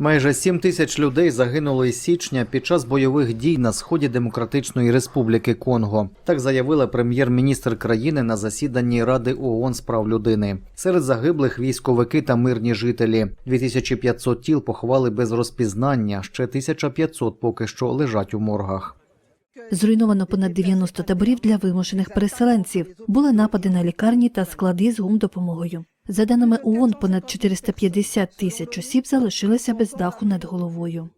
Майже 7 тисяч людей загинули із січня під час бойових дій на сході Демократичної Республіки Конго. Так заявила прем'єр-міністр країни на засіданні Ради ООН з прав людини. Серед загиблих військовики та мирні жителі. 2500 тіл поховали без розпізнання. Ще 1500 поки що лежать у моргах. Зруйновано понад 90 таборів для вимушених переселенців. Були напади на лікарні та склади з гумдопомогою. За даними ООН, понад 450 тисяч осіб залишилися без даху над головою.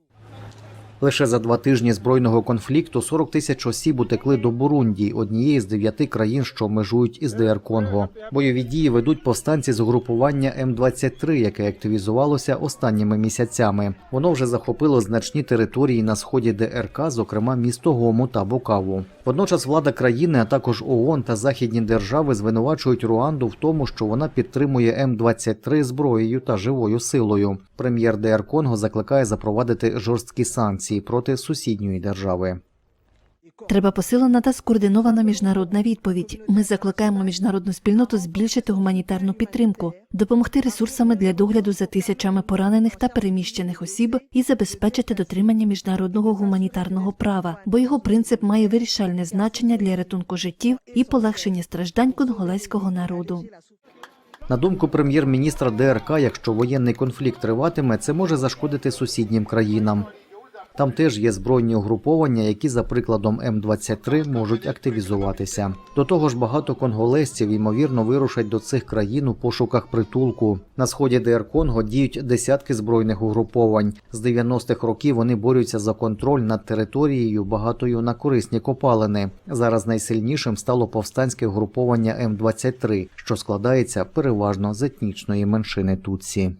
Лише за два тижні збройного конфлікту 40 тисяч осіб утекли до Бурунді, однієї з дев'яти країн, що межують із ДР Конго. Бойові дії ведуть повстанці з угрупування М-23, яке активізувалося останніми місяцями. Воно вже захопило значні території на сході ДРК, зокрема місто Гому та Букаву. Водночас влада країни, а також ООН та західні держави звинувачують Руанду в тому, що вона підтримує М-23 зброєю та живою силою. Прем'єр ДР Конго закликає запровадити жорсткі санкції проти сусідньої держави. Треба посилена та скоординована міжнародна відповідь. Ми закликаємо міжнародну спільноту збільшити гуманітарну підтримку, допомогти ресурсами для догляду за тисячами поранених та переміщених осіб і забезпечити дотримання міжнародного гуманітарного права, бо його принцип має вирішальне значення для рятунку життів і полегшення страждань конголезького народу. На думку прем'єр-міністра ДРК, якщо воєнний конфлікт триватиме, це може зашкодити сусіднім країнам. Там теж є збройні угруповання, які, за прикладом М-23, можуть активізуватися. До того ж, багато конголезців ймовірно вирушать до цих країн у пошуках притулку. На сході ДР Конго діють десятки збройних угруповань. З 90-х років вони борються за контроль над територією, багатою на корисні копалини. Зараз найсильнішим стало повстанське угруповання М-23, що складається переважно з етнічної меншини Тутсі.